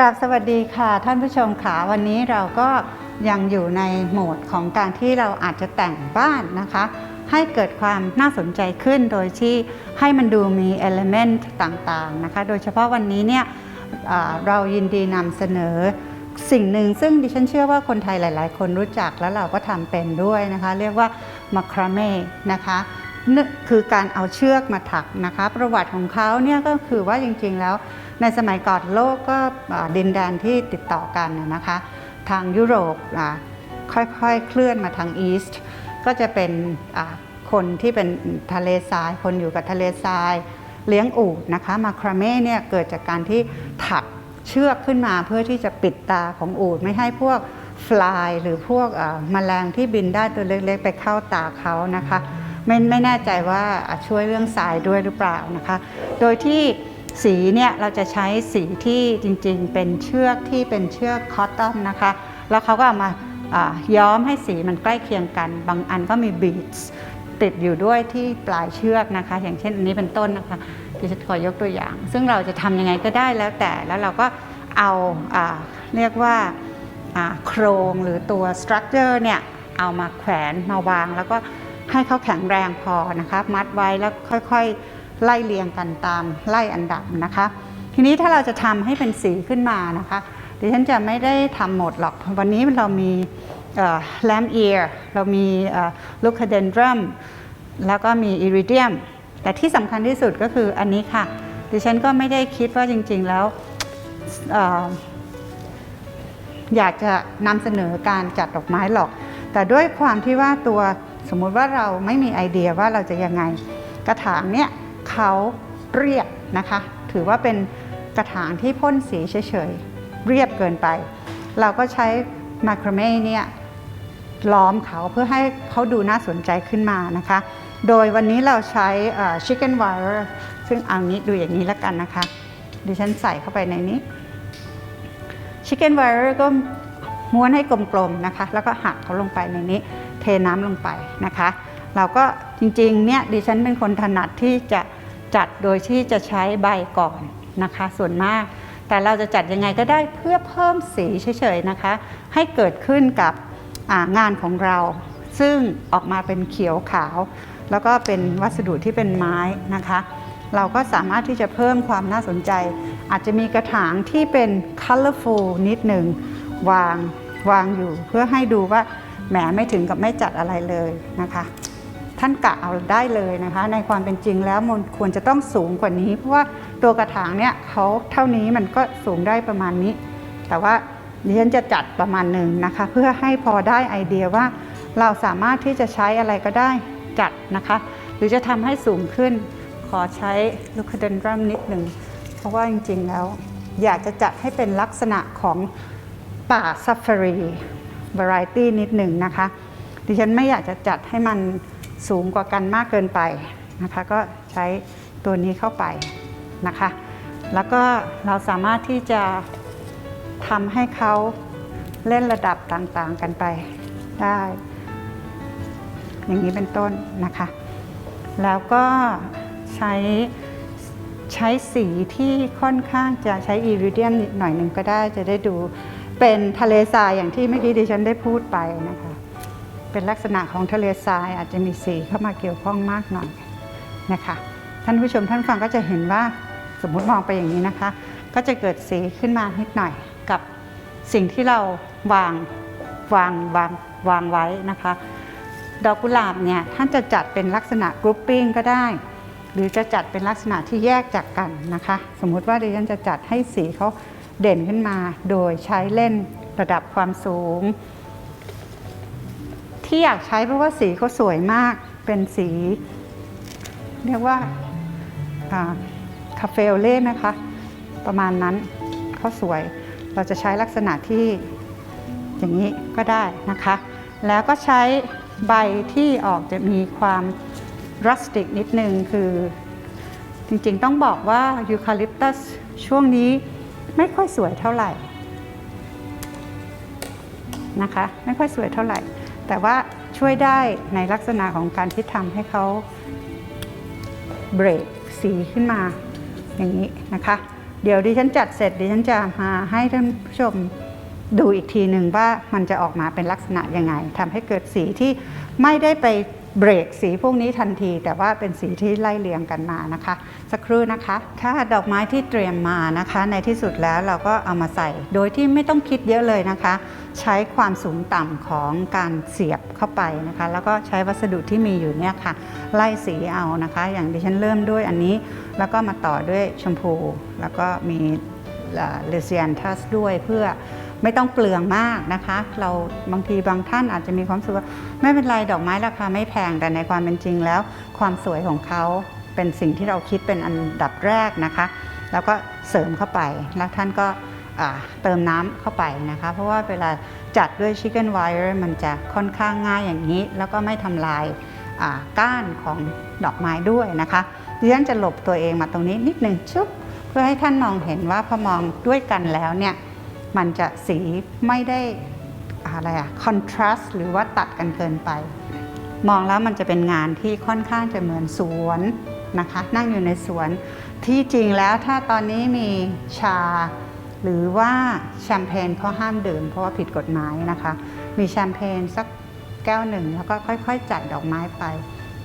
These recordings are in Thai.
ราบสวัสดีค่ะท่านผู้ชมค่ะวันนี้เราก็ยังอยู่ในโหมดของการที่เราอาจจะแต่งบ้านนะคะ ให้เกิดความน่าสนใจขึ้นโดยที่ให้มันดูมี element ต่างๆนะคะ โดยเฉพาะวันนี้เนี่ยเรายินดีนำเสนอสิ่งหนึ่งซึ่งดิฉันเชื่อว่าคนไทยหลาย ๆ คนรู้จักแล้วเราก็ทำเป็นด้วยนะคะ เรียกว่ามาคราเม่นะคะคือการเอาเชือกมาถักนะคะ ประวัติของเขาเนี่ยก็คือว่าจริงๆแล้ว ในสมัยก่อนโลกก็ดินแดนที่ติดต่อกันนะคะ ทางยุโรปค่อยๆเคลื่อนมาทางอีสต์ก็จะเป็นคนที่เป็นทะเลทราย คนอยู่กับทะเลทราย เลี้ยงอูฐนะคะมาคราเม่เนี่ยเกิดจากการที่ถักเชือกขึ้นมาเพื่อที่จะปิดตาของอูฐไม่ให้พวกฟลายหรือพวกอ่าแมลงที่บินได้ตัวเล็กๆ ไปเข้าตาเขานะคะ ไม่ไม่แน่ใจว่าช่วยเรื่องทรายด้วยหรือเปล่านะคะ โดยที่ สีเนี่ยเราจะใช้สีที่จริงๆ เป็นเชือกที่เป็นเชือกคอตตอนนะคะ แล้วเขาก็เอามาย้อมให้สีมันใกล้เคียงกัน บางอันก็มีบีดติดอยู่ด้วยที่ปลายเชือกนะคะ อย่างเช่นอันนี้เป็นต้นนะคะดิฉันขอยกตัวอย่าง ซึ่งเราจะทำยังไงก็ได้แล้วแต่แล้วเราก็เอาอเรียกว่าอ่าโครงหรือตัวสตรัคเจอร์เนี่ยเอามาแขวนมาวาง แล้วก็ให้เขาแข็งแรงพอนะคะ มัดไว้แล้วค่อยๆ ไล่เรียงกันตามไล่อันดับนะคะ ทีนี้ถ้าเราจะทำให้เป็นสีขึ้นมานะคะดิฉันจะไม่ได้ทำหมดหรอก วันนี้เรามีแลมเอียร์เรามีลูคาเดนดรัมแล้วก็มีอิริเดียม แต่ที่สำคัญที่สุดก็คืออันนี้ค่ะ ดิฉันก็ไม่ได้คิดว่าจริง ๆ แล้วอออยากจะนำเสนอการจัดดอกไม้หรอก แต่ด้วยความที่ว่าตัวสมมุติว่าเราไม่มีไอเดียว่าเราจะยังไงกระถางเนี่ย เขาเรียบนะคะ ถือว่าเป็นกระถางที่พ่นสีเฉยๆ เรียบเกินไป เราก็ใช้มาครเม่เนี่ยล้อมเขาเพื่อให้เขาดูน่าสนใจขึ้นมานะคะ โดยวันนี้เราใช้ชิคเก้นไวร์ซึ่งเอานี้ดูอย่างนี้แล้วกันนะคะ ดิฉันใส่เข้าไปในนี้ชิคเก้นไวร์ก็ม้วนให้กลมๆนะคะ แล้วก็หักเขาลงไปในนี้ เทน้ำลงไปนะคะ เราก็จริงๆเนี่ยดิฉันเป็นคนถนัดที่จะ จัดโดยที่จะใช้ใบก่อนนะคะ ส่วนมาก แต่เราจะจัดยังไงก็ได้เพื่อเพิ่มสีเฉยๆนะคะ ให้เกิดขึ้นกับงานของเรา ซึ่งออกมาเป็นเขียวขาว แล้วก็เป็นวัสดุที่เป็นไม้นะคะ เราก็สามารถที่จะเพิ่มความน่าสนใจ อาจจะมีกระถางที่เป็น colorful นิดหนึ่งวางวางอยู่เพื่อให้ดูว่าแหมไม่ถึงกับไม่จัดอะไรเลยนะคะ ท่านกะเอาได้เลยนะคะ ในความเป็นจริงแล้วมันควรจะต้องสูงกว่านี้ เพราะว่าตัวกระถางเนี่ยเขาเท่านี้มันก็สูงได้ประมาณนี้ แต่ว่าดิฉันจะจัดประมาณหนึ่งนะคะ เพื่อให้พอได้ไอเดียว่าเราสามารถที่จะใช้อะไรก็ได้จัดนะคะ หรือจะทำให้สูงขึ้นขอใช้ลูคเดนดรัมนิดหนึ่งเพราะว่าจริงๆแล้ว อยากจะจัดให้เป็นลักษณะของป่าซัฟฟารีวาไรตี้นิดหนึ่งนะคะ ดิฉันไม่อยากจะจัดให้มัน สูงกว่ากันมากเกินไปนะคะก็ใช้ตัวนี้เข้าไปนะคะ แล้วก็เราสามารถที่จะทำให้เขาเล่นระดับต่างๆกันไปได้ อย่างนี้เป็นต้นนะคะ แล้วก็ใช้ใช้สีที่ค่อนข้างจะใช้อิริเดียมนิดหน่อยหนึ่งก็ได้จะได้ดูเป็นทะเลทรายอย่างที่เมื่อกี้ดิฉันได้พูดไปนะคะ เป็นลักษณะของทะเลทรายอาจจะมีสีเข้ามาเกี่ยวข้องมากหน่อยนะคะ ท่านผู้ชมท่านฟังก็จะเห็นว่าสมมุติมองไปอย่างนี้นะคะ ก็จะเกิดสีขึ้นมานิดหน่อยกับสิ่งที่เราวางวางวางวางไว้นะคะ ดอกกุหลาบเนี่ยท่านจะจัดเป็นลักษณะกรุ๊ปปิ้งก็ได้ หรือจะจัดเป็นลักษณะที่แยกจากกันนะคะ สมมุติว่าดิฉันจะจัดให้สีเขาเด่นขึ้นมา โดยใช้เล่นระดับความสูง ที่อยากใช้เพราะว่าสีเขาสวยมากเป็นสี เรียกว่าคาเฟลเล่ไหมคะ ประมาณนั้นเขาสวย เราจะใช้ลักษณะที่อย่างนี้ก็ได้นะคะ แล้วก็ใช้ใบที่ออกจะมีความรัสติกนิดนึงคือ จริงๆต้องบอกว่ายูคาลิปตัสช่วงนี้ไม่ค่อยสวยเท่าไหร่นะคะ ไม่ค่อยสวยเท่าไหร่ แต่ว่าช่วยได้ในลักษณะของการที่ทำให้เขาเบรกสีขึ้นมาอย่างนี้นะคะ เดี๋ยวดิฉันจัดเสร็จดิฉันจะมาให้ท่านผู้ชมดูอีกทีหนึ่งว่ามันจะออกมาเป็นลักษณะยังไงทำให้เกิดสีที่ไม่ได้ไป เบรกสีพวกนี้ทันที แต่ว่าเป็นสีที่ไล่เรียงกันมานะคะ สักครู่นะคะค่ะดอกไม้ที่เตรียมมานะคะ ในที่สุดแล้วเราก็เอามาใส่ โดยที่ไม่ต้องคิดเยอะเลยนะคะ ใช้ความสูงต่ำของการเสียบเข้าไปนะคะ แล้วก็ใช้วัสดุที่มีอยู่เนี่ยค่ะ ไล่สีเอานะคะ อย่างดิฉันเริ่มด้วยอันนี้ แล้วก็มาต่อด้วยชมพู แล้วก็มีเลเซียนทัสด้วยเพื่อ ไม่ต้องเปลืองมากนะคะ เราบางทีบางท่านอาจจะมีความรู้สึกว่าไม่เป็นไรดอกไม้ราคาไม่แพงแต่ในความเป็นจริงแล้ว ความสวยของเขาเป็นสิ่งที่เราคิดเป็นอันดับแรกนะคะ แล้วก็เสริมเข้าไปแล้วท่านก็เติมน้ำเข้าไปนะคะ เพราะว่าเวลาจัดด้วยชิคเก้นไวร์มันจะค่อนข้างง่ายอย่างนี้ แล้วก็ไม่ทำลายก้านของดอกไม้ด้วยนะคะดิฉันจะหลบตัวเองมาตรงนี้นิดหนึ่งชุบเพื่อให้ท่านมองเห็นว่าพอมองด้วยกันแล้วเนี่ย มันจะสีไม่ได้อะไรอะคอนทราสต์หรือว่าตัดกันเกินไป มองแล้วมันจะเป็นงานที่ค่อนข้างจะเหมือนสวนนะคะ นั่งอยู่ในสวนที่จริงแล้วถ้าตอนนี้มีชา หรือว่าแชมเปญเขาห้ามดื่มเพราะว่าผิดกฎหมายนะคะ มีแชมเปญสักแก้วหนึ่งแล้วก็ค่อยๆ จัดดอกไม้ไป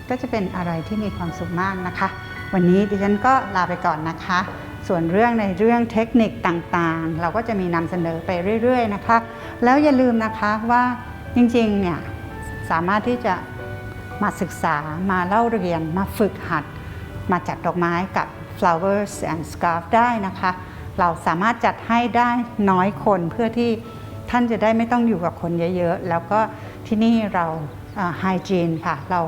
ก็จะเป็นอะไรที่มีความสุขมากนะคะ วันนี้ดิฉันก็ลาไปก่อนนะคะ ส่วนเรื่องในเรื่องเทคนิคต่างๆ เราก็จะมีนำเสนอไปเรื่อย ๆ นะคะ แล้วอย่าลืมนะคะว่าจริงๆเนี่ยสามารถที่จะมาศึกษามาเล่าเรียนมาฝึกหัด มาจัดดอกไม้กับ flowers and scarf ได้นะคะ เราสามารถจัดให้ได้น้อยคนเพื่อที่ท่านจะได้ไม่ต้องอยู่กับคนเยอะๆ แล้วก็ที่นี่เราไฮจีนค่ะ เรา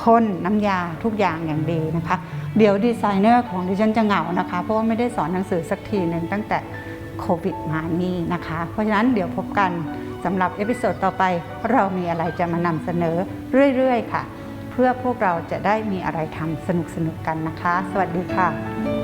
พ่นน้ำยาทุกอย่างอย่างดีนะคะ เดี๋ยวดีไซเนอร์ของดิฉันจะเหงานะคะ เพราะว่าไม่ได้สอนหนังสือสักทีหนึ่งตั้งแต่โควิดมานี่นะคะ เพราะฉะนั้นเดี๋ยวพบกันสำหรับเอพิโซดต่อไปเรามีอะไรจะมานำเสนอเรื่อย ๆ ค่ะ เพื่อพวกเราจะได้มีอะไรทำสนุกๆกันนะคะ สวัสดีค่ะ